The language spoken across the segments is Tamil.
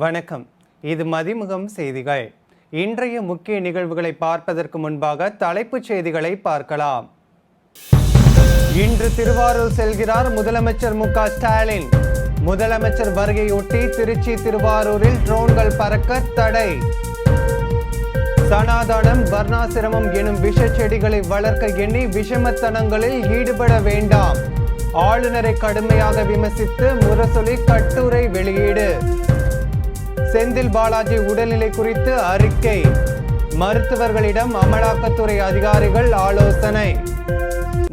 வணக்கம். இது மதிமுகம் செய்திகள். இன்றைய முக்கிய நிகழ்வுகளை பார்ப்பதற்கு முன்பாக தலைப்புச் செய்திகளை பார்க்கலாம். இன்று திருவாரூர் செல்கிறார் முதலமைச்சர் மு ஸ்டாலின். முதலமைச்சர் வருகையொட்டி திருச்சி திருவாரூரில் ட்ரோன்கள் பறக்க தடை. சனாதானம் வர்ணாசிரமம் எனும் விஷ செடிகளை வளர்க்க எண்ணி விஷமத்தனங்களில் ஈடுபட வேண்டாம். ஆளுநரை கடுமையாக விமர்சித்து முரசொலி கட்டுரை வெளியீடு. செந்தில் பாலாஜி உடல்நிலை குறித்து அறிக்கை. மருத்துவர்களிடம் அமலாக்கத்துறை அதிகாரிகள் ஆலோசனை.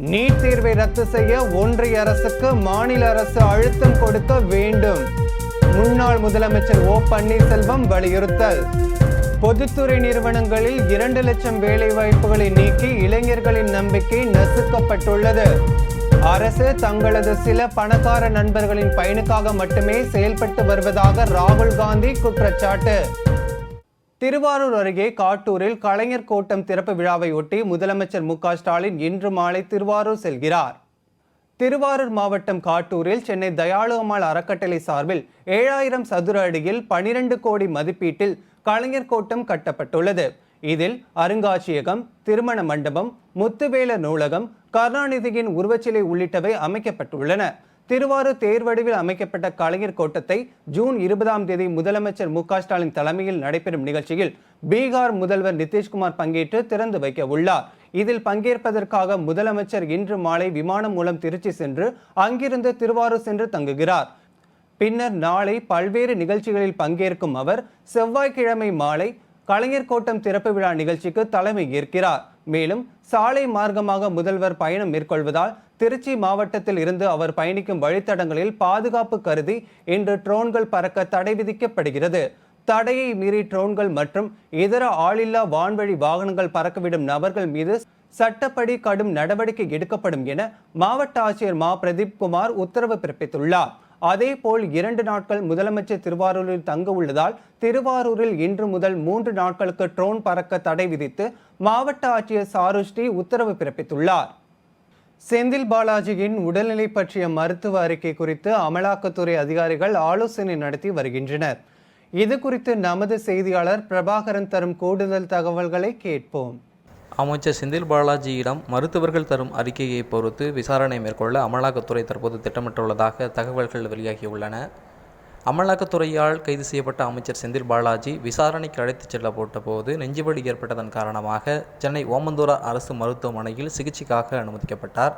நீட் தேர்வை ரத்து செய்ய ஒன்றிய அரசுக்கு மாநில அரசு அழுத்தம் கொடுக்க வேண்டும். முன்னாள் முதலமைச்சர் ஓ பன்னீர்செல்வம் வலியுறுத்தல். பொதுத்துறை நிறுவனங்களில் இரண்டு லட்சம் வேலை வாய்ப்புகளை நீக்கி இளைஞர்களின் நம்பிக்கை நசுக்கப்பட்டுள்ளது. அரசு தங்களது சில பணக்கார நண்பர்களின் பயனுக்காக மட்டுமே செயல்பட்டு வருவதாக ராகுல் காந்தி குற்றச்சாட்டு. திருவாரூர் அருகே காட்டூரில் கலைஞர் கோட்டம் திறப்பு விழாவை ஒட்டி முதலமைச்சர் மு ஸ்டாலின் இன்று மாலை திருவாரூர் செல்கிறார். திருவாரூர் மாவட்டம் காட்டூரில் சென்னை தயாளு அம்மாள் அறக்கட்டளை சார்பில் ஏழாயிரம் சதுர அடியில் பனிரெண்டு கோடி மதிப்பீட்டில் கலைஞர் கோட்டம் கட்டப்பட்டுள்ளது. இதில் அருங்காட்சியகம் திருமண மண்டபம் முத்துவேல நூலகம் கருணாநிதியின் உருவச்சிலை உள்ளிட்டவை அமைக்கப்பட்டுள்ளன. திருவாரூர் தேர்வடிவில் அமைக்கப்பட்ட கலைஞர் கோட்டத்தை ஜூன் இருபதாம் தேதி முதலமைச்சர் மு ஸ்டாலின் தலைமையில் நடைபெறும் நிகழ்ச்சியில் பீகார் முதல்வர் நிதிஷ்குமார் பங்கேற்று திறந்து வைக்க உள்ளார். இதில் பங்கேற்பதற்காக முதலமைச்சர் இன்று மாலை விமானம் மூலம் திருச்சி சென்று அங்கிருந்து திருவாரூர் சென்று தங்குகிறார். பின்னர் நாளை பல்வேறு நிகழ்ச்சிகளில் பங்கேற்கும் அவர் செவ்வாய்க்கிழமை மாலை கலைஞர் கோட்டம் திறப்பு விழா நிகழ்ச்சிக்கு தலைமை ஏற்கிறார். மேலும் சாலை மார்க்கமாக முதல்வர் பயணம் மேற்கொள்வதால் திருச்சி மாவட்டத்தில் இருந்து அவர் பயணிக்கும் வழித்தடங்களில் பாதுகாப்பு கருதி இன்று ட்ரோன்கள் பறக்க தடை விதிக்கப்படுகிறது. தடையை மீறி ட்ரோன்கள் மற்றும் இதர ஆளில்லா வான்வழி வாகனங்கள் பறக்கவிடும் நபர்கள் மீது சட்டப்படி கடும் நடவடிக்கை எடுக்கப்படும் என மாவட்ட ஆட்சியர் மா. பிரதீப் குமார் உத்தரவு பிறப்பித்துள்ளார். அதேபோல் இரண்டு நாட்கள் முதலமைச்சர் திருவாரூரில் தங்க உள்ளதால் திருவாரூரில் இன்று முதல் மூன்று நாட்களுக்கு ட்ரோன் பறக்க தடை விதித்து மாவட்ட ஆட்சியர் சாருஸ்ரீ உத்தரவு பிறப்பித்துள்ளார். செந்தில் பாலாஜியின் உடல்நிலை பற்றிய மருத்துவ அறிக்கை குறித்து அமலாக்கத்துறை அதிகாரிகள் ஆலோசனை நடத்தி வருகின்றனர். இது குறித்து நமது செய்தியாளர் பிரபாகரன் தரும் கூடுதல் தகவல்களை கேட்போம். அமைச்சர் செந்தில் பாலாஜியிடம் மருத்துவர்கள் தரும் அறிக்கையை பொறுத்து விசாரணை மேற்கொள்ள அமலாக்கத்துறை தற்போது திட்டமிட்டுள்ளதாக தகவல்கள் வெளியாகியுள்ளன. அமலாக்கத்துறையால் கைது செய்யப்பட்ட அமைச்சர் செந்தில் பாலாஜி விசாரணைக்கு அழைத்துச் செல்லப்பட்ட போது நெஞ்சுவலி ஏற்பட்டதன் காரணமாக சென்னை ஓமந்தூரா அரசு மருத்துவமனையில் சிகிச்சைக்காக அனுமதிக்கப்பட்டார்.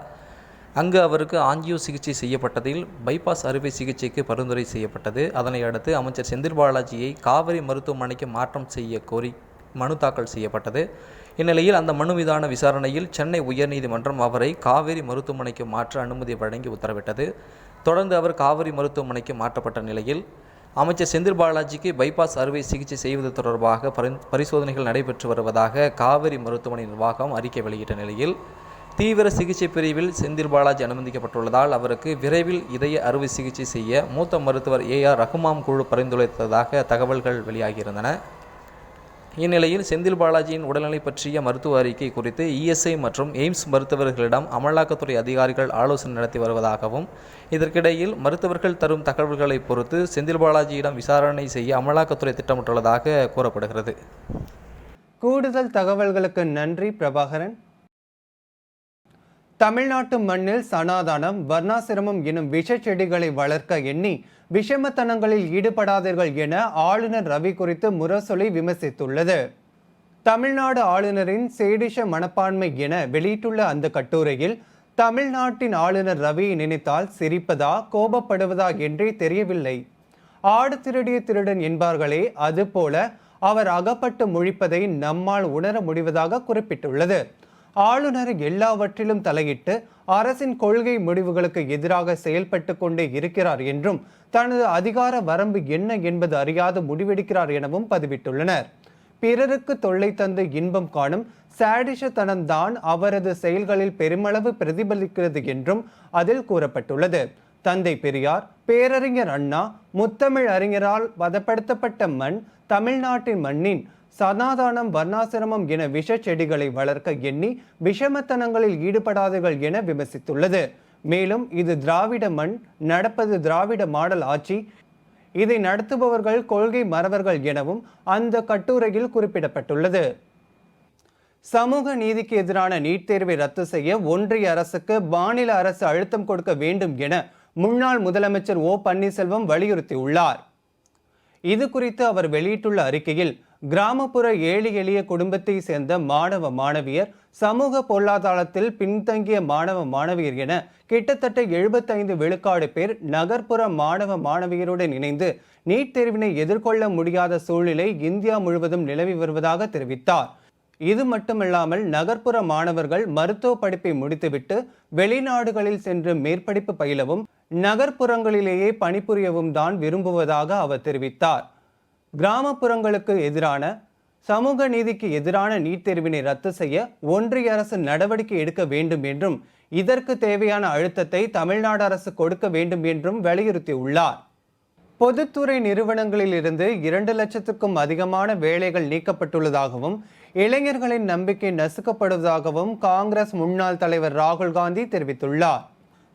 அங்கு அவருக்கு ஆஞ்சியோ சிகிச்சை செய்யப்பட்டதில் பைபாஸ் அறுவை சிகிச்சைக்கு பரிந்துரை செய்யப்பட்டது. அதனை அடுத்து அமைச்சர் செந்தில் பாலாஜியை காவிரி மருத்துவமனைக்கு மாற்றம் செய்ய கோரி மனு தாக்கல் செய்யப்பட்டது. இந்நிலையில் அந்த மனு மீதான விசாரணையில் சென்னை உயர்நீதிமன்றம் அவரை காவேரி மருத்துவமனைக்கு மாற்ற அனுமதி வழங்கி உத்தரவிட்டது. தொடர்ந்து அவர் காவிரி மருத்துவமனைக்கு மாற்றப்பட்ட நிலையில் அமைச்சர் செந்தில் பாலாஜிக்கு பைபாஸ் அறுவை சிகிச்சை செய்வது தொடர்பாக பரிசோதனைகள் நடைபெற்று வருவதாக காவிரி மருத்துவமனை நிர்வாகம் அறிக்கை வெளியிட்ட நிலையில் தீவிர சிகிச்சை பிரிவில் செந்தில் பாலாஜி அனுமதிக்கப்பட்டுள்ளதால் அவருக்கு விரைவில் இதய அறுவை சிகிச்சை செய்ய மூத்த மருத்துவர் ஏ ஆர் ரகுமாம் குழு பரிந்துரைத்ததாக தகவல்கள் வெளியாகியிருந்தன. இந்நிலையில் செந்தில் பாலாஜியின் உடல்நிலை பற்றிய மருத்துவ அறிக்கை குறித்து இஎஸ்ஐ மற்றும் எய்ம்ஸ் மருத்துவர்களிடம் அமலாக்கத்துறை அதிகாரிகள் ஆலோசனை நடத்தி வருவதாகவும் இதற்கிடையில் மருத்துவர்கள் தரும் தகவல்களை பொறுத்து செந்தில் பாலாஜியிடம் விசாரணை செய்ய அமலாக்கத்துறை திட்டமிட்டுள்ளதாக கூறப்படுகிறது. கூடுதல் தகவல்களுக்கு நன்றி பிரபாகரன். தமிழ்நாட்டு மண்ணில் சனாதானம் வர்ணாசிரமம் எனும் விஷ செடிகளை வளர்க்க எண்ணி விஷமத்தனங்களில் ஈடுபடாதீர்கள் என ஆளுநர் ரவி குறித்து முரசொலி விமர்சித்துள்ளது. தமிழ்நாடு ஆளுநரின் சேடிஷ மனப்பான்மை என வெளியிட்டுள்ள அந்த கட்டுரையில் தமிழ்நாட்டின் ஆளுநர் ரவியை நினைத்தால் சிரிப்பதா கோபப்படுவதா என்றே தெரியவில்லை. ஆடு திருடிய திருடன் என்பார்களே அதுபோல அவர் அகப்பட்டு முழிப்பதை நம்மால் உணர முடிவதாக குறிப்பிட்டுள்ளது. ஆளுநர் எல்லாவற்றிலும் தலையிட்டு அரசின் கொள்கை முடிவுகளுக்கு எதிராக செயல்பட்டு கொண்டே இருக்கிறார் என்றும் தனது அதிகார வரம்பு என்ன என்பது அறியாது முடிவெடுக்கிறார் எனவும் பதிவிட்டுள்ளனர். பிறருக்கு தொல்லை தந்து இன்பம் காணும் சாடிஷத்தனம்தான் அவரது செயல்களில் பெருமளவு பிரதிபலிக்கிறது என்றும் அதில் கூறப்பட்டுள்ளது. தந்தை பெரியார் பேரறிஞர் அண்ணா முத்தமிழ் அறிஞரால் வதப்படுத்தப்பட்ட மண் தமிழ்நாட்டின் மண்ணின் சனாதானம் வர்ணாசிரமம் என விஷ செடிகளை வளர்க்க எண்ணி விஷமத்தனங்களில் ஈடுபடாதீர்கள் என விமர்சித்துள்ளது. மேலும் இது திராவிட மண் நடப்பது திராவிட மாடல் ஆட்சி இதை நடத்துபவர்கள் கொள்கை மறவர்கள் எனவும் அந்த கட்டுரையில் குறிப்பிடப்பட்டுள்ளது. சமூக நீதிக்கு எதிரான நீட் தேர்வை ரத்து செய்ய ஒன்றிய அரசுக்கு மாநில அரசு அழுத்தம் கொடுக்க வேண்டும் என முன்னாள் முதலமைச்சர் ஓ பன்னீர்செல்வம் வலியுறுத்தியுள்ளார். இது குறித்து அவர் வெளியிட்டுள்ள அறிக்கையில் கிராமப்புற ஏழை எளிய குடும்பத்தை சேர்ந்த மாணவ மாணவியர் சமூக பொருளாதாரத்தில் பின்தங்கிய மாணவ மாணவியர் என கிட்டத்தட்ட எழுபத்தைந்து விழுக்காடு பேர் நகர்ப்புற மாணவ மாணவியருடன் இணைந்து நீட் தேர்வினை எதிர்கொள்ள முடியாத சூழ்நிலை இந்தியா முழுவதும் நிலவி வருவதாக தெரிவித்தார். இது மட்டுமல்லாமல் நகர்ப்புற மாணவர்கள் மருத்துவ படிப்பை முடித்துவிட்டு வெளிநாடுகளில் சென்று மேற்படிப்பு பயிலவும் நகர்ப்புறங்களிலேயே பணிபுரியவும் தான் விரும்புவதாக அவர் தெரிவித்தார். கிராமப்புறங்களுக்கு எதிரான சமூக நீதிக்கு எதிரான நீட் தேர்வினை ரத்து செய்ய ஒன்றிய அரசு நடவடிக்கை எடுக்க வேண்டும் என்றும் இதற்கு தேவையான அழுத்தத்தை தமிழ்நாடு அரசு கொடுக்க வேண்டும் என்றும் வலியுறுத்தியுள்ளார். பொதுத்துறை நிறுவனங்களில் இருந்து இரண்டு லட்சத்துக்கும் அதிகமான வேலைகள் நீக்கப்பட்டுள்ளதாகவும் இளைஞர்களின் நம்பிக்கை நசுக்கப்படுவதாகவும் காங்கிரஸ் முன்னாள் தலைவர் ராகுல் காந்தி தெரிவித்துள்ளார்.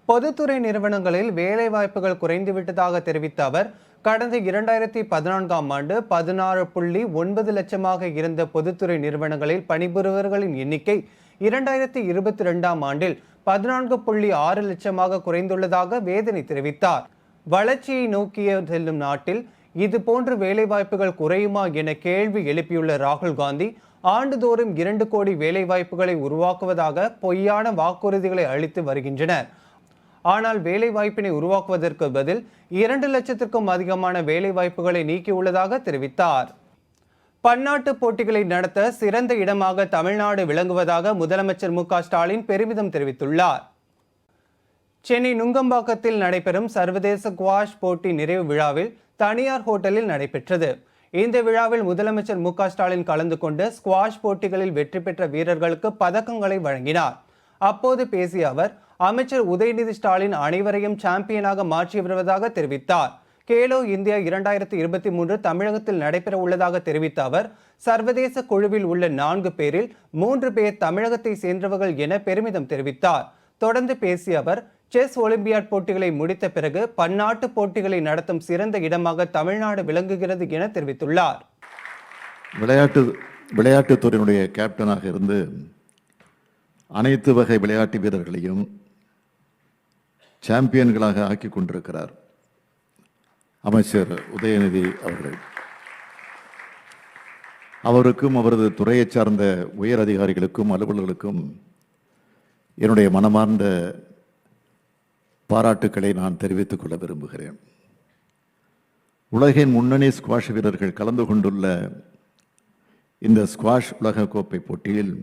பொதுத்துறை நிறுவனங்களில் வேலை வாய்ப்புகள் குறைந்துவிட்டதாக தெரிவித்த அவர் கடந்த இரண்டாயிரத்தி பதினான்காம் ஆண்டு பதினாறு புள்ளி ஒன்பது லட்சமாக இருந்த பொதுத்துறை நிறுவனங்களில் பணிபுரிவர்களின் எண்ணிக்கை இரண்டாயிரத்தி இருபத்தி ரெண்டாம் ஆண்டில் பதினான்கு புள்ளி ஆறு லட்சமாக குறைந்துள்ளதாக வேதனை தெரிவித்தார். வளர்ச்சியை நோக்கிய செல்லும் நாட்டில் இதுபோன்று வேலைவாய்ப்புகள் குறையுமா என கேள்வி எழுப்பியுள்ள ராகுல் காந்தி ஆண்டுதோறும் இரண்டு கோடி வேலைவாய்ப்புகளை உருவாக்குவதாக பொய்யான வாக்குறுதிகளை அளித்து வருகின்றனர். ஆனால் வேலைவாய்ப்பினை உருவாக்குவதற்கு பதில் இரண்டு லட்சத்திற்கும் அதிகமான வேலைவாய்ப்புகளை நீக்கியுள்ளதாக தெரிவித்தார். பன்னாட்டு போட்டிகளை நடத்த சிறந்த இடமாக தமிழ்நாடு விளங்குவதாக முதலமைச்சர் மு ஸ்டாலின் பெருமிதம் தெரிவித்துள்ளார். சென்னை நுங்கம்பாக்கத்தில் நடைபெறும் சர்வதேச குவாஷ் போட்டி நிறைவு விழாவில் தனியார் ஹோட்டலில் நடைபெற்றது. இந்த விழாவில் முதலமைச்சர் மு ஸ்டாலின் கலந்து கொண்டு ஸ்குவாஷ் போட்டிகளில் வெற்றி பெற்ற வீரர்களுக்கு பதக்கங்களை வழங்கினார். அப்போது பேசிய அவர் அமைச்சர் உதயநிதி ஸ்டாலின் அனைவரையும் சாம்பியனாக மாற்றி வருவதாக தெரிவித்தார். கேலோ இந்தியா இரண்டாயிரத்தி இருபத்தி மூன்று தமிழகத்தில் நடைபெற உள்ளதாக தெரிவித்த அவர் சர்வதேச குழுவில் உள்ள நான்கு பேரில் மூன்று பேர் தமிழகத்தை சேர்ந்தவர்கள் என பெருமிதம் தெரிவித்தார். தொடர்ந்து பேசிய அவர் செஸ் ஒலிம்பியாட் போட்டிகளை முடித்த பிறகு பன்னாட்டு போட்டிகளை நடத்தும் சிறந்த இடமாக தமிழ்நாடு விளங்குகிறது என தெரிவித்துள்ளார். விளையாட்டு விளையாட்டுத்துறையினுடைய கேப்டனாக இருந்து அனைத்து வகை விளையாட்டு வீரர்களையும் சாம்பியன்களாக ஆக்கி கொண்டிருக்கிறார் அமைச்சர் உதயநிதி அவர்கள். அவருக்கும் அவரது துறையைச் சார்ந்த உயர் அதிகாரிகளுக்கும் அலுவலர்களுக்கும் என்னுடைய மனமார்ந்த பாராட்டுக்களை நான் தெரிவித்துக் கொள்ள விரும்புகிறேன். உலகின் முன்னணி ஸ்குவாஷ் வீரர்கள் கலந்து கொண்டுள்ள இந்த ஸ்குவாஷ் உலக கோப்பை போட்டியில்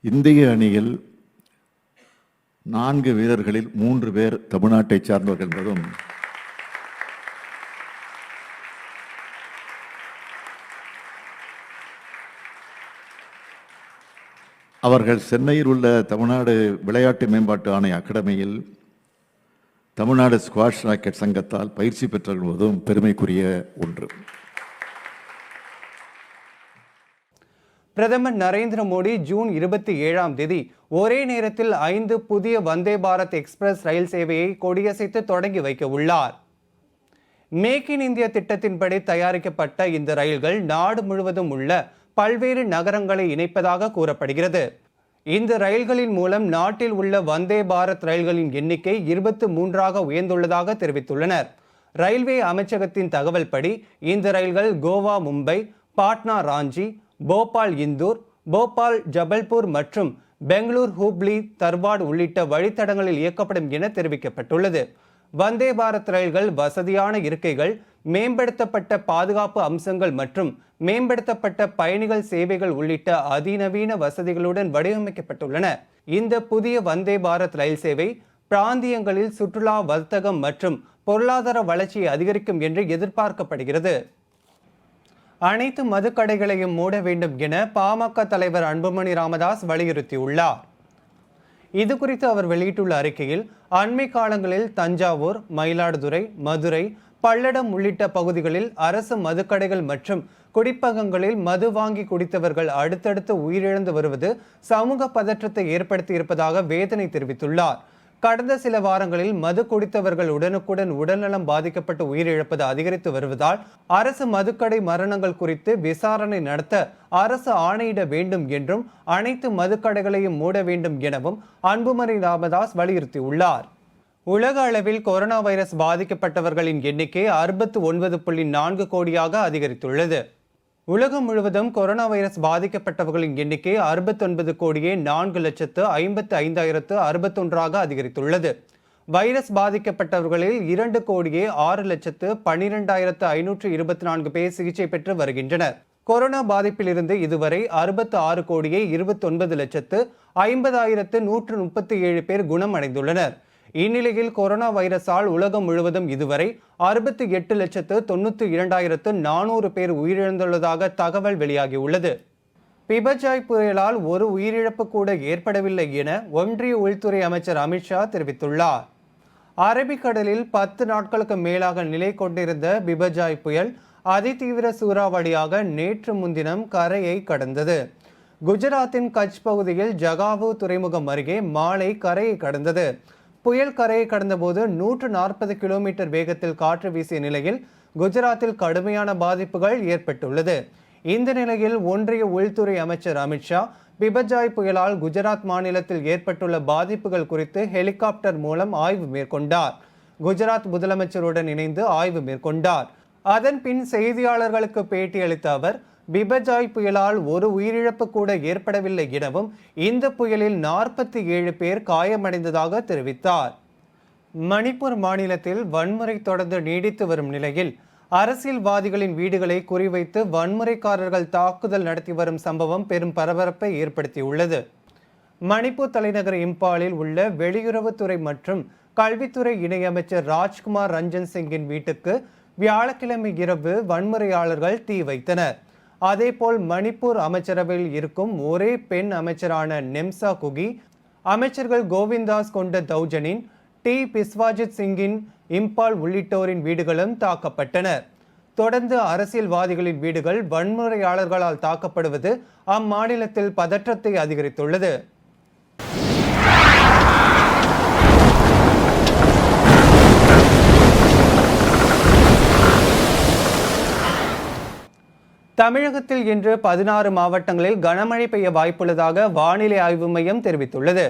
இந்திய அணியில் நான்கு வீரர்களில் மூன்று பேர் தமிழ்நாட்டை சார்ந்தவர்கள் என்பதும் அவர்கள் சென்னையில் உள்ள தமிழ்நாடு விளையாட்டு மேம்பாட்டு ஆணைய அகாடமியில் தமிழ்நாடு ஸ்குவாஷ் ராக்கெட் சங்கத்தால் பயிற்சி பெற்றவர்களும் பெருமைக்குரிய ஒன்று. பிரதமர் நரேந்திர மோடி ஜூன் இருபத்தி ஏழாம் தேதி ஒரே நேரத்தில் ஐந்து புதிய வந்தே பாரத் எக்ஸ்பிரஸ் ரயில் சேவையை கொடியசைத்து தொடங்கி வைக்க உள்ளார். மேக் இன் இந்தியா திட்டத்தின்படி தயாரிக்கப்பட்ட இந்த ரயில்கள் நாடு முழுவதும் உள்ள பல்வேறு நகரங்களை இணைப்பதாக கூறப்படுகிறது. இந்த ரயில்களின் மூலம் நாட்டில் உள்ள வந்தே பாரத் ரயில்களின் எண்ணிக்கை இருபத்து மூன்றாக உயர்ந்துள்ளதாக தெரிவித்துள்ளனர். ரயில்வே அமைச்சகத்தின் தகவல்படி இந்த ரயில்கள் கோவா மும்பை பாட்னா ராஞ்சி போபால் இந்தூர் போபால் ஜபல்பூர் மற்றும் பெங்களூர் ஹூப்ளி தர்வாட் உள்ளிட்ட வழித்தடங்களில் இயக்கப்படும் என தெரிவிக்கப்பட்டுள்ளது. வந்தே பாரத் ரயில்கள் வசதியான இருக்கைகள் மேம்படுத்தப்பட்ட பாதுகாப்பு அம்சங்கள் மற்றும் மேம்படுத்தப்பட்ட பயணிகள் சேவைகள் உள்ளிட்ட அதிநவீன வசதிகளுடன் வடிவமைக்கப்பட்டுள்ளன. இந்த புதிய வந்தே பாரத் ரயில் சேவை பிராந்தியங்களில் சுற்றுலா வர்த்தகம் மற்றும் பொருளாதார வளர்ச்சியை அதிகரிக்கும் என்று எதிர்பார்க்கப்படுகிறது. அனைத்து மதுக்கடைகளையும் மூட வேண்டும் என பாமக தலைவர் அன்புமணி ராமதாஸ் வலியுறுத்தியுள்ளார். இது குறித்து அவர் வெளியிட்டுள்ள அறிக்கையில் அண்மை காலங்களில் தஞ்சாவூர் மயிலாடுதுறை மதுரை பல்லடம் உள்ளிட்ட பகுதிகளில் அரசு மதுக்கடைகள் மற்றும் குடிப்பகங்களில் மது வாங்கி குடித்தவர்கள் அடுத்தடுத்து உயிரிழந்து வருவது சமூக பதற்றத்தை ஏற்படுத்தி இருப்பதாக வேதனை தெரிவித்துள்ளார். கடந்த சில வாரங்களில் மது குடித்தவர்கள் உடனுக்குடன் உடல்நலம் பாதிக்கப்பட்டு உயிரிழப்பது அதிகரித்து வருவதால் அரசு மதுக்கடை மரணங்கள் குறித்து விசாரணை நடத்த அரசு ஆணையிட வேண்டும் என்றும் அனைத்து மதுக்கடைகளையும் மூட வேண்டும் எனவும் அன்புமணி ராமதாஸ் வலியுறுத்தியுள்ளார். உலக அளவில் கொரோனா வைரஸ் பாதிக்கப்பட்டவர்களின் எண்ணிக்கை அறுபத்து ஒன்பது புள்ளி நான்கு கோடியாக அதிகரித்துள்ளது. உலகம் முழுவதும் கொரோனா வைரஸ் பாதிக்கப்பட்டவர்களின் எண்ணிக்கை அறுபத்தொன்பது கோடியே நான்கு லட்சத்து ஐம்பத்து ஐந்தாயிரத்து அறுபத்தொன்றாக அதிகரித்துள்ளது. வைரஸ் பாதிக்கப்பட்டவர்களில் இரண்டு கோடியே ஆறு லட்சத்து பனிரெண்டாயிரத்து ஐநூற்று இருபத்தி நான்கு பேர் சிகிச்சை பெற்று வருகின்றனர். கொரோனா பாதிப்பிலிருந்து இதுவரை அறுபத்து ஆறு கோடியே இருபத்தொன்பது லட்சத்து ஐம்பதாயிரத்து நூற்று முப்பத்தி ஏழு பேர் குணமடைந்துள்ளனர். இந்நிலையில் கொரோனா வைரஸால் உலகம் முழுவதும் இதுவரை அறுபத்தி எட்டு லட்சத்து தொண்ணூற்றி இரண்டாயிரத்து நானூறு பேர் உயிரிழந்துள்ளதாக தகவல் வெளியாகியுள்ளது. பிபஜாய் புயலால் ஒரு உயிரிழப்பு கூட ஏற்படவில்லை என ஒன்றிய உள்துறை அமைச்சர் அமித்ஷா தெரிவித்துள்ளார். அரபிக்கடலில் பத்து நாட்களுக்கு மேலாக நிலை கொண்டிருந்த பிபஜாய் புயல் அதிதீவிர சூறாவளியாக நேற்று முன்தினம் கரையை கடந்தது. குஜராத்தின் கட்ச் பகுதியில் ஜகாவு துறைமுகம் அருகே மாலை கரையை கடந்தது. புயல் கரையை கடந்தபோது நூற்று நாற்பது கிலோமீட்டர் வேகத்தில் காற்று வீசிய நிலையில் குஜராத்தில் கடுமையான பாதிப்புகள் ஏற்பட்டுள்ளது. இந்த நிலையில் ஒன்றிய உள்துறை அமைச்சர் அமித்ஷா பிபஜாய் புயலால் குஜராத் மாநிலத்தில் ஏற்பட்டுள்ள பாதிப்புகள் குறித்து ஹெலிகாப்டர் மூலம் ஆய்வு மேற்கொண்டார். குஜராத் முதலமைச்சருடன் இணைந்து ஆய்வு மேற்கொண்டார். அதன் பின் செய்தியாளர்களுக்கு பேட்டியளித்த அவர் பிபஜாய் புயலால் ஒரு உயிரிழப்பு கூட ஏற்படவில்லை எனவும் இந்த புயலில் நாற்பத்தி ஏழு பேர் காயமடைந்ததாக தெரிவித்தார். மணிப்பூர் மாநிலத்தில் வன்முறை தொடர்ந்து நீடித்து வரும் நிலையில் அரசியல்வாதிகளின் வீடுகளை குறிவைத்து வன்முறைக்காரர்கள் தாக்குதல் நடத்தி வரும் சம்பவம் பெரும் பரபரப்பை ஏற்படுத்தியுள்ளது. மணிப்பூர் தலைநகர் இம்பாலில் உள்ள வெளியுறவுத்துறை மற்றும் கல்வித்துறை இணையமைச்சர் ராஜ்குமார் ரஞ்சன் சிங்கின் வீட்டுக்கு வியாழக்கிழமை இரவு வன்முறையாளர்கள் தீ வைத்தனர். அதேபோல் மணிப்பூர் அமைச்சரவையில் இருக்கும் ஒரே பெண் அமைச்சரான நெம்சா குகி அமைச்சர்கள் கோவிந்தாஸ் கொண்ட தௌஜனின் டி. பிஸ்வாஜித் சிங்கின் இம்பால் உள்ளிட்டோரின் வீடுகளும் தாக்கப்பட்டனர் தொடர்ந்து அரசியல்வாதிகளின் வீடுகள் வன்முறையாளர்களால் தாக்கப்படுவது அம்மாநிலத்தில் பதற்றத்தை அதிகரித்துள்ளது. தமிழகத்தில் இன்று பதினாறு மாவட்டங்களில் கனமழை பெய்ய வாய்ப்புள்ளதாக வானிலை ஆய்வு மையம் தெரிவித்துள்ளது.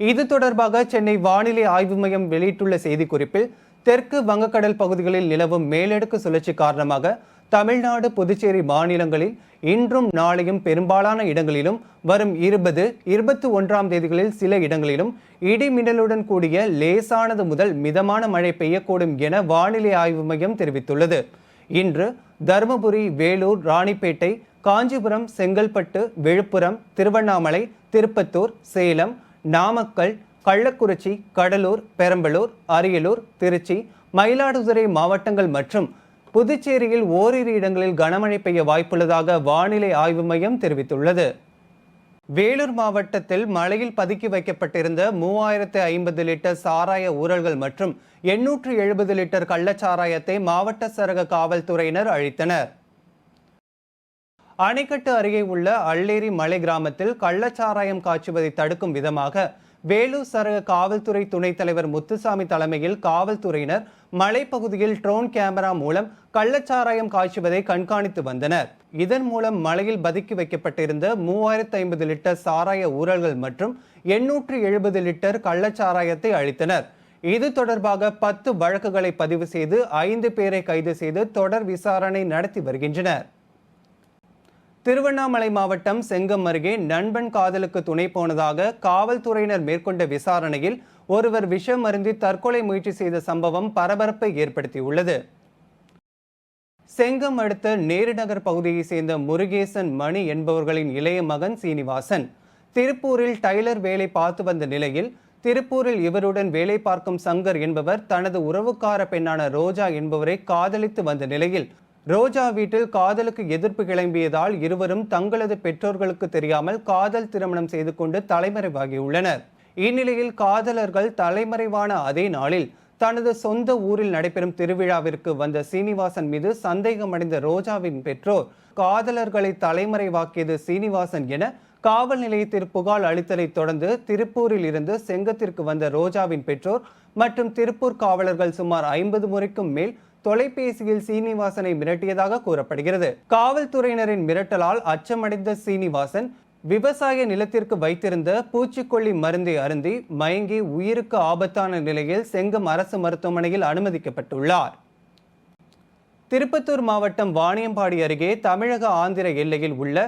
இது தொடர்பாக சென்னை வானிலை ஆய்வு மையம் வெளியிட்டுள்ள செய்திக்குறிப்பில் தெற்கு வங்கக்கடல் பகுதிகளில் நிலவும் மேலடுக்கு சுழற்சி காரணமாக தமிழ்நாடு புதுச்சேரி மாநிலங்களில் இன்றும் நாளையும் பெரும்பாலான இடங்களிலும் வரும் இருபது இருபத்தி ஒன்றாம் தேதிகளில் சில இடங்களிலும் இடி மின்னலுடன் கூடிய லேசானது முதல் மிதமான மழை பெய்யக்கூடும் என வானிலை ஆய்வு மையம் தெரிவித்துள்ளது. இன்று தருமபுரி வேலூர் ராணிப்பேட்டை காஞ்சிபுரம் செங்கல்பட்டு விழுப்புரம் திருவண்ணாமலை திருப்பத்தூர் சேலம் நாமக்கல் கள்ளக்குறிச்சி கடலூர் பெரம்பலூர் அரியலூர் திருச்சி மயிலாடுதுறை மாவட்டங்கள் மற்றும் புதுச்சேரியில் ஓரிரு இடங்களில் கனமழை பெய்ய வாய்ப்புள்ளதாக வானிலை ஆய்வு மையம் தெரிவித்துள்ளது. வேலூர் மாவட்டத்தில் மழையில் பதுக்கி வைக்கப்பட்டிருந்த மூவாயிரத்து ஐம்பது லிட்டர் சாராய ஊரல்கள் மற்றும் எண்ணூற்று எழுபது லிட்டர் கள்ளச்சாராயத்தை மாவட்ட சரக காவல்துறையினர் அழித்தனர். அணைக்கட்டு அருகே உள்ள அள்ளேரி மலை கிராமத்தில் கள்ளச்சாராயம் காய்ச்சுவதை தடுக்கும் விதமாக வேலூர் சரக காவல்துறை துணைத் தலைவர் முத்துசாமி தலைமையில் காவல்துறையினர் மலைப்பகுதியில் ட்ரோன் கேமரா மூலம் கள்ளச்சாராயம் காய்ச்சுவதை கண்காணித்து வந்தனர். இதன் மூலம் மலையில் பதுக்கி வைக்கப்பட்டிருந்த மூவாயிரத்து ஐம்பது லிட்டர் சாராய ஊழல்கள் மற்றும் எண்ணூற்று எழுபது லிட்டர் கள்ளச்சாராயத்தை அழித்தனர் இது தொடர்பாக பத்து வழக்குகளை பதிவு செய்து ஐந்து பேரை கைது செய்து தொடர் விசாரணை நடத்தி வருகின்றனர். திருவண்ணாமலை மாவட்டம் செங்கம் அருகே நண்பன் காதலுக்கு துணை போனதாக காவல்துறையினர் மேற்கொண்ட விசாரணையில் ஒருவர் விஷம் அருந்தி தற்கொலை முயற்சி செய்த சம்பவம் பரபரப்பை ஏற்படுத்தியுள்ளது. செங்கம் அடுத்த நேருநகர் பகுதியைச் சேர்ந்த முருகேசன் மணி என்பவர்களின் இளைய மகன் சீனிவாசன். திருப்பூரில் டைலர் வேலை பார்த்து வந்த நிலையில் திருப்பூரில் இவருடன் வேலை பார்க்கும் சங்கர் என்பவர் தனது உறவுக்கார பெண்ணான ரோஜா என்பவரை காதலித்து வந்த நிலையில் ரோஜா வீட்டில் காதலுக்கு எதிர்ப்பு கிளம்பியதால் இருவரும் தங்களது பெற்றோர்களுக்கு தெரியாமல் காதல் திருமணம் செய்து கொண்டு தலைமறைவாகியுள்ளனர். இந்நிலையில் காதலர்கள் தலைமறைவான அதே நாளில் தனது சொந்த ஊரில் நடைபெறும் திருவிழாவிற்கு வந்த சீனிவாசன் மீது சந்தேகமடைந்த ரோஜாவின் பெற்றோர் காதலர்களை தலைமறைவாக்கியது சீனிவாசன் என காவல் நிலையத்தில் புகார் அளித்ததைத் தொடர்ந்து திருப்பூரில் இருந்து செங்கத்திற்கு வந்த ரோஜாவின் பெற்றோர் மற்றும் திருப்பூர் காவலர்கள் சுமார் ஐம்பது முறைக்கும் மேல் தொலைபேசியில் சீனிவாசனை மிரட்டியதாக கூறப்படுகிறது. காவல்துறையினரின் மிரட்டலால் அச்சமடைந்த சீனிவாசன் விவசாய நிலத்திற்கு வைத்திருந்த பூச்சிக்கொல்லி மருந்தை அருந்தி மயங்கி உயிருக்கு ஆபத்தான நிலையில் செங்கம் அரசு மருத்துவமனையில் அனுமதிக்கப்பட்டுள்ளார். திருப்பத்தூர் மாவட்டம் வாணியம்பாடி அருகே தமிழக ஆந்திர எல்லையில் உள்ள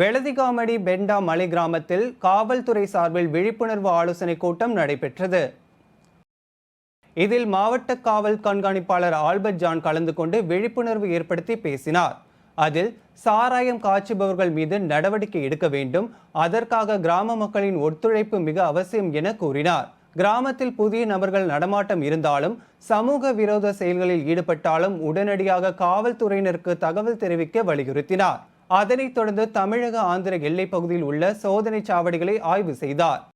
வெளதிகாமடி பெண்டா மலை கிராமத்தில் காவல்துறை சார்பில் விழிப்புணர்வு ஆலோசனை கூட்டம் நடைபெற்றது. இதில் மாவட்ட காவல் கண்காணிப்பாளர் ஆல்பர்ட் ஜான் கலந்து கொண்டு விழிப்புணர்வு ஏற்படுத்தி பேசினார். அதில் சாராயம் காய்ச்சுபவர்கள் மீது நடவடிக்கை எடுக்க வேண்டும். அதற்காக கிராம மக்களின் ஒத்துழைப்பு மிக அவசியம் என கூறினார். கிராமத்தில் புதிய நபர்கள் நடமாட்டம் இருந்தாலும் சமூக விரோத செயல்களில் ஈடுபட்டாலும் உடனடியாக காவல்துறையினருக்கு தகவல் தெரிவிக்க வலியுறுத்தினார். அதனைத் தொடர்ந்து தமிழக ஆந்திர எல்லைப் பகுதியில் உள்ள சோதனை சாவடிகளை ஆய்வு செய்தார்.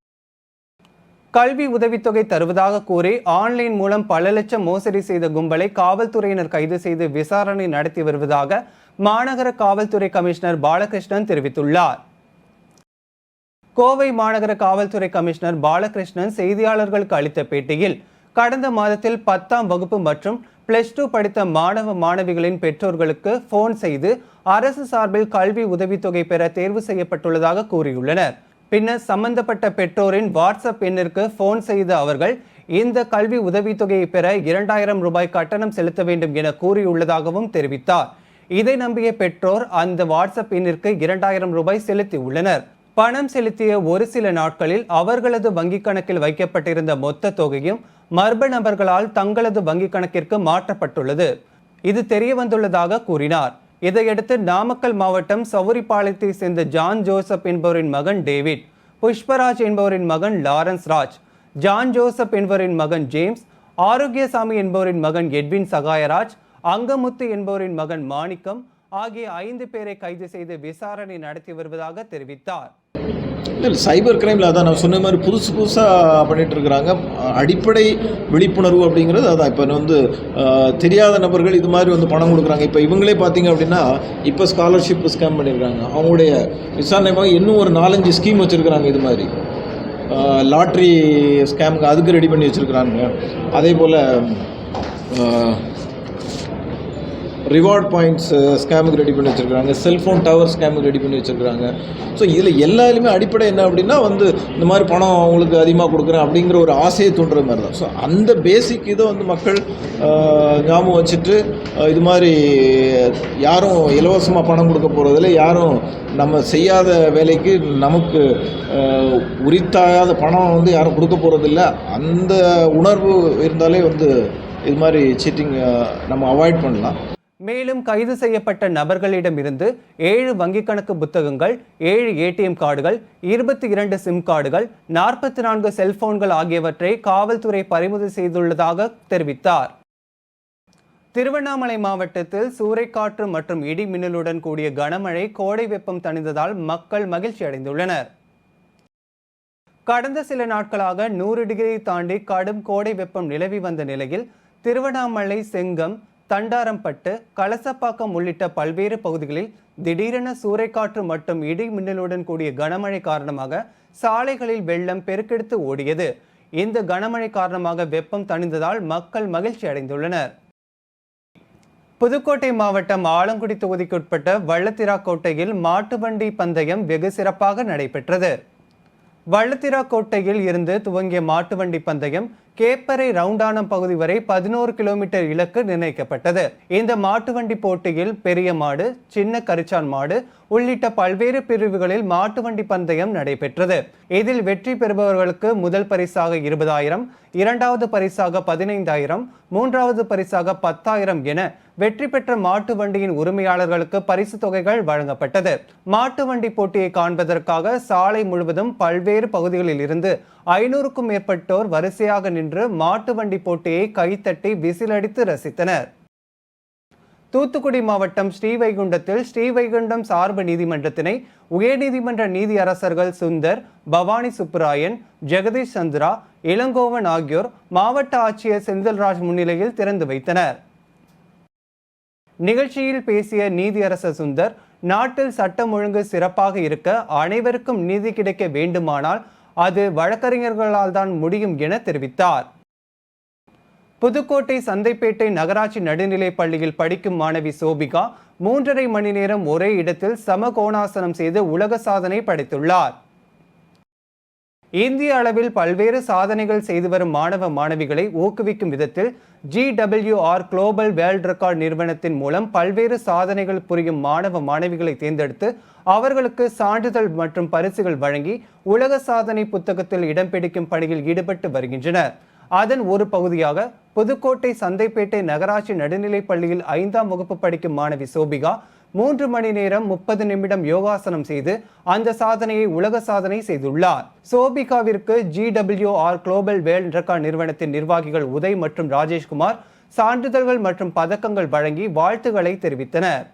கல்வி உதவித்தொகை தருவதாக கூறி ஆன்லைன் மூலம் பல லட்சம் மோசடி செய்த கும்பலை காவல்துறையினர் கைது செய்து விசாரணை நடத்தி வருவதாக மாநகர காவல்துறை கமிஷனர் பாலகிருஷ்ணன் தெரிவித்துள்ளார். கோவை மாநகர காவல்துறை கமிஷனர் பாலகிருஷ்ணன் செய்தியாளர்களுக்கு அளித்த பேட்டியில் கடந்த மாதத்தில் பத்தாம் வகுப்பு மற்றும் பிளஸ் டூ படித்த மாணவ மாணவிகளின் பெற்றோர்களுக்கு போன் செய்து அரசு சார்பில் கல்வி உதவித்தொகை பெற தேர்வு செய்யப்பட்டுள்ளதாக கூறியுள்ளனர். பின்னர் சம்பந்தப்பட்ட பெற்றோரின் வாட்ஸ்அப் எண்ணிற்கு ஃபோன் செய்த அவர்கள் இந்த கல்வி உதவித்தொகையை பெற இரண்டாயிரம் ரூபாய் கட்டணம் செலுத்த வேண்டும் என கூறியுள்ளதாகவும் தெரிவித்தார். இதை நம்பிய பெற்றோர் அந்த வாட்ஸ்அப் எண்ணிற்கு இரண்டாயிரம் ரூபாய் செலுத்தி உள்ளனர். பணம் செலுத்திய ஒரு சில நாட்களில் அவர்களது வங்கிக் கணக்கில் வைக்கப்பட்டிருந்த மொத்த தொகையும் மர்ம நபர்களால் தங்களது வங்கிக் கணக்கிற்கு மாற்றப்பட்டுள்ளது. இது தெரிய வந்துள்ளதாக கூறினார். இதையடுத்து நாமக்கல் மாவட்டம் சவுரிப்பாளையத்தை சேர்ந்த ஜான் ஜோசப் என்பவரின் மகன் டேவிட் புஷ்பராஜ் என்பவரின் மகன் லாரன்ஸ் ராஜ் ஜான் ஜோசப் என்பவரின் மகன் ஜேம்ஸ் ஆரோக்கியசாமி என்பவரின் மகன் எட்வின் சகாயராஜ் அங்கமுத்து என்பவரின் மகன் மாணிக்கம் ஆகிய ஐந்து பேரை கைது செய்து விசாரணை நடத்தி வருவதாக தெரிவித்தார். இல்லை சைபர் கிரைமில் அதான் நான் சொன்ன மாதிரி புதுசு புதுசாக பண்ணிகிட்ருக்குறாங்க இருக்கிறாங்க. அடிப்படை விழிப்புணர்வு அப்படிங்கிறது அதான். இப்போ வந்து தெரியாத நபர்கள் இது மாதிரி வந்து பணம் கொடுக்குறாங்க. இப்போ இவங்களே பார்த்தீங்க அப்படின்னா இப்போ ஸ்காலர்ஷிப் ஸ்கேம் பண்ணியிருக்காங்க அவங்களுடைய விசாரணைமாக இன்னும் ஒரு நாலஞ்சு ஸ்கீம் வச்சுருக்குறாங்க இது மாதிரி. லாட்ரி ஸ்கேமுக்கு அதுக்கு ரெடி பண்ணி வச்சுருக்குறாங்க. அதே போல் ரிவார்ட் பாயிண்ட்ஸ் ஸ்கேமுக்கு ரெடி பண்ணி வச்சுருக்காங்க செல்ஃபோன் டவர் ஸ்கேமுக்கு ரெடி பண்ணி வச்சுருக்காங்க ஸோ இதில் எல்லாருமே அடிப்படை என்ன அப்படின்னா வந்து இந்த மாதிரி பணம் அவங்களுக்கு அதிகமாக கொடுக்குறேன் அப்படிங்கிற ஒரு ஆசையை தூண்டுற மாதிரி தான். ஸோ அந்த பேசிக் இதை வந்து மக்கள் ஞாபகம் வச்சுட்டு இது மாதிரி யாரும் இலவசமாக பணம் கொடுக்க போகிறதில்ல யாரும் நம்ம செய்யாத வேலைக்கு நமக்கு ஆஹ், உரித்தாத பணம் வந்து யாரும் கொடுக்க போகிறதில்ல அந்த உணர்வு இருந்தாலே வந்து இது மாதிரி சீட்டிங் நம்ம அவாய்ட் பண்ணலாம். மேலும் கைது செய்யப்பட்ட நபர்களிடமிருந்து ஏழு வங்கிக் கணக்கு புத்தகங்கள் ஏழு ஏடிஎம் கார்டுகள் இருபத்தி இரண்டு சிம் கார்டுகள் நாற்பத்தி நான்கு செல்போன்கள் ஆகியவற்றை காவல்துறை பறிமுதல் செய்துள்ளதாக தெரிவித்தார். திருவண்ணாமலை மாவட்டத்தில் சூறைக்காற்று மற்றும் இடி மின்னலுடன் கூடிய கனமழை கோடை வெப்பம் தணிந்ததால் மக்கள் மகிழ்ச்சி அடைந்துள்ளனர். கடந்த சில நாட்களாக நூறு டிகிரி தாண்டி கடும் கோடை வெப்பம் நிலவி வந்த நிலையில் திருவண்ணாமலை செங்கம் தண்டாரம்பட்டு கலசப்பாக்கம் உள்ளிட்ட பல்வேறு பகுதிகளில் திடீரென சூறைக்காற்று மற்றும் இடி மின்னலுடன் கூடிய கனமழை காரணமாக சாலைகளில் வெள்ளம் பெருக்கெடுத்து ஓடியது. இந்த கனமழை காரணமாக வெப்பம் தணிந்ததால் மக்கள் மகிழ்ச்சி அடைந்துள்ளனர். புதுக்கோட்டை மாவட்டம் ஆலங்குடி தொகுதிக்குட்பட்ட வள்ளத்திராக்கோட்டையில் மாட்டு வண்டி பந்தயம் வெகு சிறப்பாக நடைபெற்றது. வள்ளத்திராக்கோட்டையில் இருந்து துவங்கிய மாட்டு வண்டி பந்தயம் கேப்பரை ரவுண்டானம் பகுதி வரை பதினோரு கிலோமீட்டர் இலக்கு நிர்ணயிக்கப்பட்டது. இந்த மாட்டு வண்டி போட்டியில் பெரிய மாடு சின்ன கரிச்சான் மாடு உள்ளிட்ட பல்வேறு பிரிவுகளில் மாட்டு வண்டி பந்தயம் நடைபெற்றது. இதில் வெற்றி பெறுபவர்களுக்கு முதல் பரிசாக இருபதாயிரம் இரண்டாவது பரிசாக பதினைந்தாயிரம் மூன்றாவது பரிசாக பத்தாயிரம் என வெற்றி பெற்ற மாட்டு வண்டியின் உரிமையாளர்களுக்கு பரிசு தொகைகள் வழங்கப்பட்டது. மாட்டு வண்டி போட்டியை காண்பதற்காக சாலை முழுவதும் பல்வேறு பகுதிகளில் இருந்து ஐநூறுக்கும் மேற்பட்டோர் வரிசையாக நின்று மாட்டு வண்டி போட்டியை கைத்தட்டி விசிலடித்து ரசித்தனர். தூத்துக்குடி மாவட்டம் ஸ்ரீவைகுண்டத்தில் ஸ்ரீவைகுண்டம் சார்பு நீதிமன்றத்தினை உயர்நீதிமன்ற நீதியரசர்கள் சுந்தர் பவானி சுப்புராயன் ஜெகதீஷ் சந்திரா இளங்கோவன் ஆகியோர் மாவட்ட ஆட்சியர் செந்தில்ராஜ் முன்னிலையில் திறந்து வைத்தனர். நிகழ்ச்சியில் பேசிய நீதியரசர் சுந்தர் நாட்டில் சட்டம் ஒழுங்கு சிறப்பாக இருக்க அனைவருக்கும் நீதி கிடைக்க வேண்டுமானால் அது வழக்கறிஞர்களால் தான் முடியும் என தெரிவித்தார். புதுக்கோட்டை சந்தைப்பேட்டை நகராட்சி நடுநிலைப் பள்ளியில் படிக்கும் மாணவி சோபிகா மூன்றரை மணி நேரம் ஒரே இடத்தில் சமகோணாசனம் செய்து உலக சாதனை படைத்துள்ளார். இந்திய அளவில் பல்வேறு சாதனைகள் செய்து வரும் மாணவ மாணவிகளை ஊக்குவிக்கும் விதத்தில் G W R global world record நிறுவனத்தின் மூலம் பல்வேறு சாதனைகள் புரியும் மாணவ மாணவிகளை தேர்ந்தெடுத்து அவர்களுக்கு சான்றிதழ் மற்றும் பரிசுகள் வழங்கி உலக சாதனை புத்தகத்தில் இடம் பிடிக்கும் பணியில் ஈடுபட்டு வருகின்றனர். அதன் ஒரு பகுதியாக புதுக்கோட்டை சந்தைப்பேட்டை நகராட்சி நடுநிலைப் பள்ளியில் ஐந்தாம் வகுப்பு படிக்கும் மாணவி சோபிகா மூன்று மணி நேரம் முப்பது நிமிடம் யோகாசனம் செய்து அந்த சாதனையை உலக சாதனை செய்துள்ளார். சோபிகாவிற்கு ஜிடபிள்யூஆர் குளோபல் வேல் ரெக்கார்ட் நிறுவனத்தின் நிர்வாகிகள் உதய் மற்றும் ராஜேஷ்குமார் சான்றிதழ்கள் மற்றும் பதக்கங்கள் வழங்கி வாழ்த்துக்களை தெரிவித்தனர்.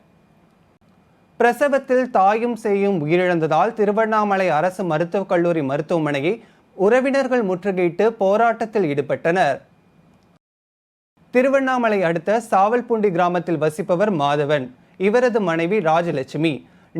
பிரசவத்தில் தாயும் செய்யும் உயிரிழந்ததால் திருவண்ணாமலை அரசு மருத்துவக் கல்லூரி மருத்துவமனையை உறவினர்கள் முற்றுகையிட்டு போராட்டத்தில் ஈடுபட்டனர். திருவண்ணாமலை அடுத்த சாவல்பூண்டி கிராமத்தில் வசிப்பவர் மாதவன். இவரது மனைவி ராஜலட்சுமி.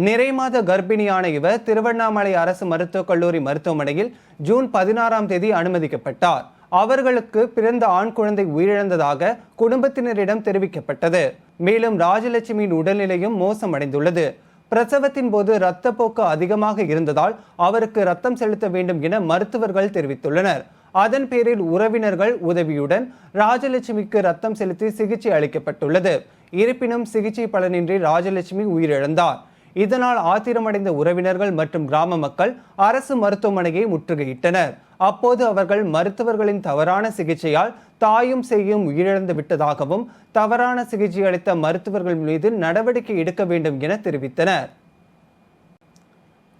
நிறைமாத கர்ப்பிணியான இவர் திருவண்ணாமலை அரசு மருத்துவக் கல்லூரி மருத்துவமனையில் ஜூன் பதினாறாம் தேதி அனுமதிக்கப்பட்டார். அவர்களுக்கு பிறந்த ஆண் குழந்தை உயிரிழந்ததாக குடும்பத்தினரிடம் தெரிவிக்கப்பட்டது. மேலும் ராஜலட்சுமியின் உடல்நிலையும் மோசமடைந்துள்ளது. பிரசவத்தின் போது இரத்தப்போக்கு அதிகமாக இருந்ததால் அவருக்கு ரத்தம் செலுத்த வேண்டும் என மருத்துவர்கள் தெரிவித்துள்ளனர். அதன் பேரில் உறவினர்கள் உதவியுடன் ராஜலட்சுமிக்கு ரத்தம் செலுத்தி சிகிச்சை அளிக்கப்பட்டுள்ளது. இருப்பினும் சிகிச்சை பலனின்றி ராஜலட்சுமி உயிரிழந்தார். இதனால் ஆத்திரமடைந்த உறவினர்கள் மற்றும் கிராம மக்கள் அரசு மருத்துவமனையை முற்றுகையிட்டனர். அப்போது அவர்கள் மருத்துவர்களின் தவறான சிகிச்சையால் தாயும் செய்யும் உயிரிழந்து விட்டதாகவும் தவறான சிகிச்சை அளித்த மருத்துவர்கள் மீது நடவடிக்கை எடுக்க வேண்டும் என தெரிவித்தனர்.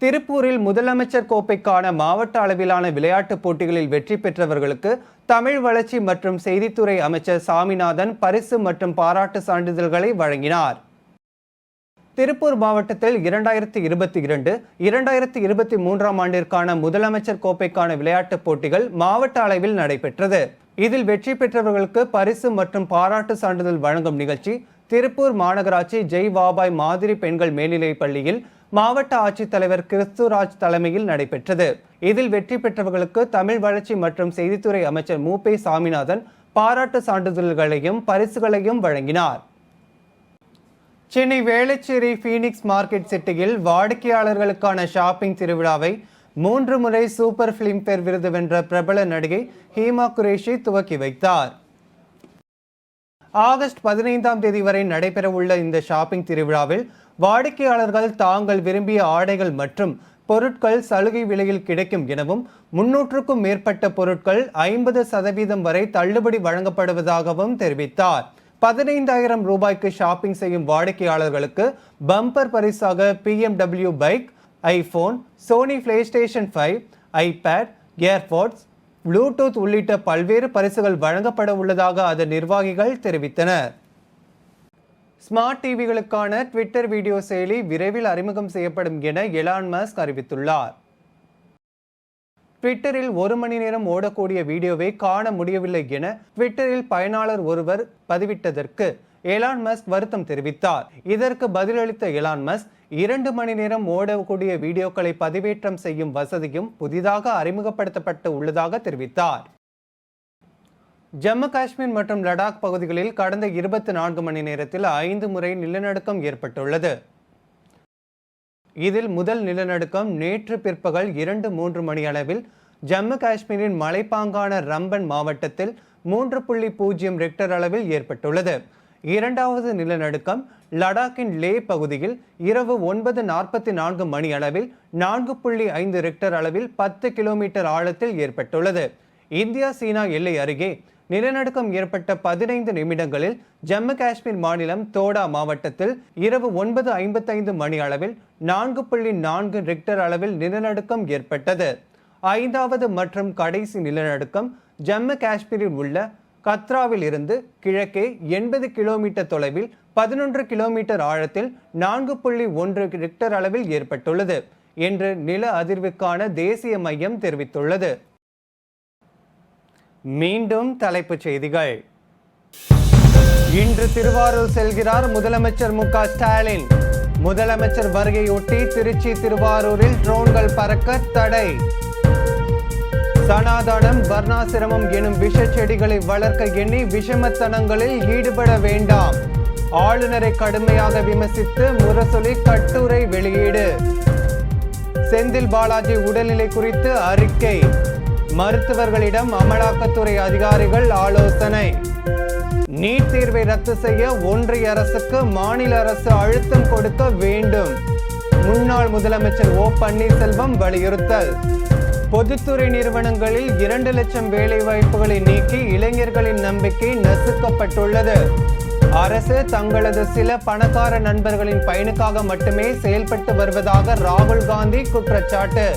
திருப்பூரில் முதலமைச்சர் கோப்பைக்கான மாவட்ட அளவிலான விளையாட்டுப் போட்டிகளில் வெற்றி பெற்றவர்களுக்கு தமிழ் வளர்ச்சி மற்றும் செய்தித்துறை அமைச்சர் சாமிநாதன் பரிசு மற்றும் பாராட்டு சான்றிதழ்களை வழங்கினார். திருப்பூர் மாவட்டத்தில் இரண்டாயிரத்தி இருபத்தி இரண்டு இரண்டாயிரத்தி இருபத்தி மூன்றாம் ஆண்டிற்கான முதலமைச்சர் கோப்பைக்கான விளையாட்டுப் போட்டிகள் மாவட்ட அளவில் நடைபெற்றது. இதில் வெற்றி பெற்றவர்களுக்கு பரிசு மற்றும் பாராட்டு சான்றிதழ் வழங்கும் நிகழ்ச்சி திருப்பூர் மாநகராட்சி ஜெய் வாபாய் மாதிரி பெண்கள் மேல்நிலைப் பள்ளியில் மாவட்ட ஆட்சித்தலைவர் கிறிஸ்துராஜ் தலைமையில் நடைபெற்றது. இதில் வெற்றி பெற்றவர்களுக்கு தமிழ் வளர்ச்சி மற்றும் செய்தித்துறை அமைச்சர் மூபே சாமிநாதன் பாராட்டு சான்றிதழ்களையும் பரிசுகளையும் வழங்கினார். சென்னை வேளச்சேரி ஃபீனிக்ஸ் மார்க்கெட் சிட்டியில் வாடிக்கையாளர்களுக்கான ஷாப்பிங் திருவிழாவை மூன்று முறை சூப்பர் பிலிம்பேர் விருது வென்ற பிரபல நடிகை ஹீமா குரேஷி துவக்கி வைத்தார். ஆகஸ்ட் பதினைந்தாம் தேதி வரை நடைபெறவுள்ள இந்த ஷாப்பிங் திருவிழாவில் வாடிக்கையாளர்கள் தாங்கள் விரும்பிய ஆடைகள் மற்றும் பொருட்கள் சலுகை விலையில் கிடைக்கும் எனவும் முன்னூற்றுக்கும் மேற்பட்ட பொருட்கள் ஐம்பது சதவீதம் வரை தள்ளுபடி வழங்கப்படுவதாகவும் தெரிவித்தார். பதினைந்தாயிரம் ரூபாய்க்கு ஷாப்பிங் செய்யும் வாடிக்கையாளர்களுக்கு பம்பர் பரிசாக BMW bike iPhone Sony PlayStation five iPad AirPods Bluetooth உள்ளிட்ட பல்வேறு பரிசுகள் வழங்கப்பட உள்ளதாக அதன் நிர்வாகிகள் தெரிவித்தனர். ஸ்மார்ட் டிவிகளுக்கான ட்விட்டர் வீடியோ செயலி விரைவில் அறிமுகம் செய்யப்படும் என எலான் மஸ்க் அறிவித்துள்ளார். ட்விட்டரில் ஒரு மணி நேரம் ஓடக்கூடிய வீடியோவை காண முடியவில்லை என ட்விட்டரில் பயனாளர் ஒருவர் பதிவிட்டதற்கு எலான் மஸ்க் வருத்தம் தெரிவித்தார். இதற்கு பதிலளித்த எலான் மஸ்க் இரண்டு மணி நேரம் ஓடக்கூடிய வீடியோக்களை பதிவேற்றம் செய்யும் வசதியும் புதிதாக அறிமுகப்படுத்தப்பட்டு உள்ளதாக தெரிவித்தார். ஜம்மு காஷ்மீர் மற்றும் லடாக் பகுதிகளில் கடந்த இருபத்தி நான்கு மணி நேரத்தில் ஐந்து முறை நிலநடுக்கம் ஏற்பட்டுள்ளது. இதில் முதல் நிலநடுக்கம் நேற்று பிற்பகல் இரண்டு மூன்று மணி அளவில் ஜம்மு காஷ்மீரின் மலைப்பாங்கான ரம்பன் மாவட்டத்தில் மூன்று புள்ளி பூஜ்ஜியம் ரெக்டர் அளவில் ஏற்பட்டுள்ளது. இரண்டாவது நிலநடுக்கம் லடாக்கின் லே பகுதியில் இரவு ஒன்பது நாற்பத்தி நான்கு மணி அளவில் நான்கு புள்ளி ஐந்து ரெக்டர் அளவில் பத்து கிலோமீட்டர் ஆழத்தில் ஏற்பட்டுள்ளது. இந்தியா சீனா எல்லை அருகே நிலநடுக்கம் ஏற்பட்ட பதினைந்து நிமிடங்களில் ஜம்மு காஷ்மீர் மாநிலம் தோடா மாவட்டத்தில் இரவு ஒன்பது ஐம்பத்தைந்து மணி அளவில் நான்கு புள்ளி நான்கு ரிக்டர் அளவில் நிலநடுக்கம் ஏற்பட்டது. ஐந்தாவது மற்றும் கடைசி நிலநடுக்கம் ஜம்மு காஷ்மீரில் உள்ள கத்ராவில் இருந்து கிழக்கே எண்பது கிலோமீட்டர் தொலைவில் பதினொன்று கிலோமீட்டர் ஆழத்தில் நான்கு புள்ளி ஒன்று ரிக்டர் அளவில் ஏற்பட்டுள்ளது என்று நில அதிர்வுக்கான தேசிய மையம் தெரிவித்துள்ளது. மீண்டும் தலைப்புச் செய்திகள். இன்று திருவாரூர் செல்கிறார் முதலமைச்சர் மு ஸ்டாலின். முதலமைச்சர் வருகையொட்டி திருச்சி திருவாரூரில் ட்ரோன்கள் பறக்க தடை. சனாதானம் வர்ணாசிரமம் எனும் விஷ செடிகளை வளர்க்க எண்ணி விஷமத்தனங்களில் ஈடுபட வேண்டாம். ஆளுநரை கடுமையாக விமர்சித்து முரசொலி கட்டுரை வெளியீடு. செந்தில் பாலாஜி உடல்நிலை குறித்து அறிக்கை. மருத்துவர்களிடம் அமலாக்கத்துறை அதிகாரிகள் ஆலோசனை. நீட் தேர்வை ரத்து செய்ய ஒன்றிய அரசுக்கு மாநில அரசு அழுத்தம் கொடுக்க வேண்டும். முன்னாள் முதலமைச்சர் ஓ பன்னீர்செல்வம் வலியுறுத்தல். பொதுத்துறை நிறுவனங்களில் இரண்டு லட்சம் வேலை வாய்ப்புகளை நீக்கி இளைஞர்களின் நம்பிக்கை நசுக்கப்பட்டுள்ளது. அரசு தங்களது சில பணக்கார நண்பர்களின் பயனுக்காக மட்டுமே செயல்பட்டு வருவதாக ராகுல் காந்தி குற்றச்சாட்டு.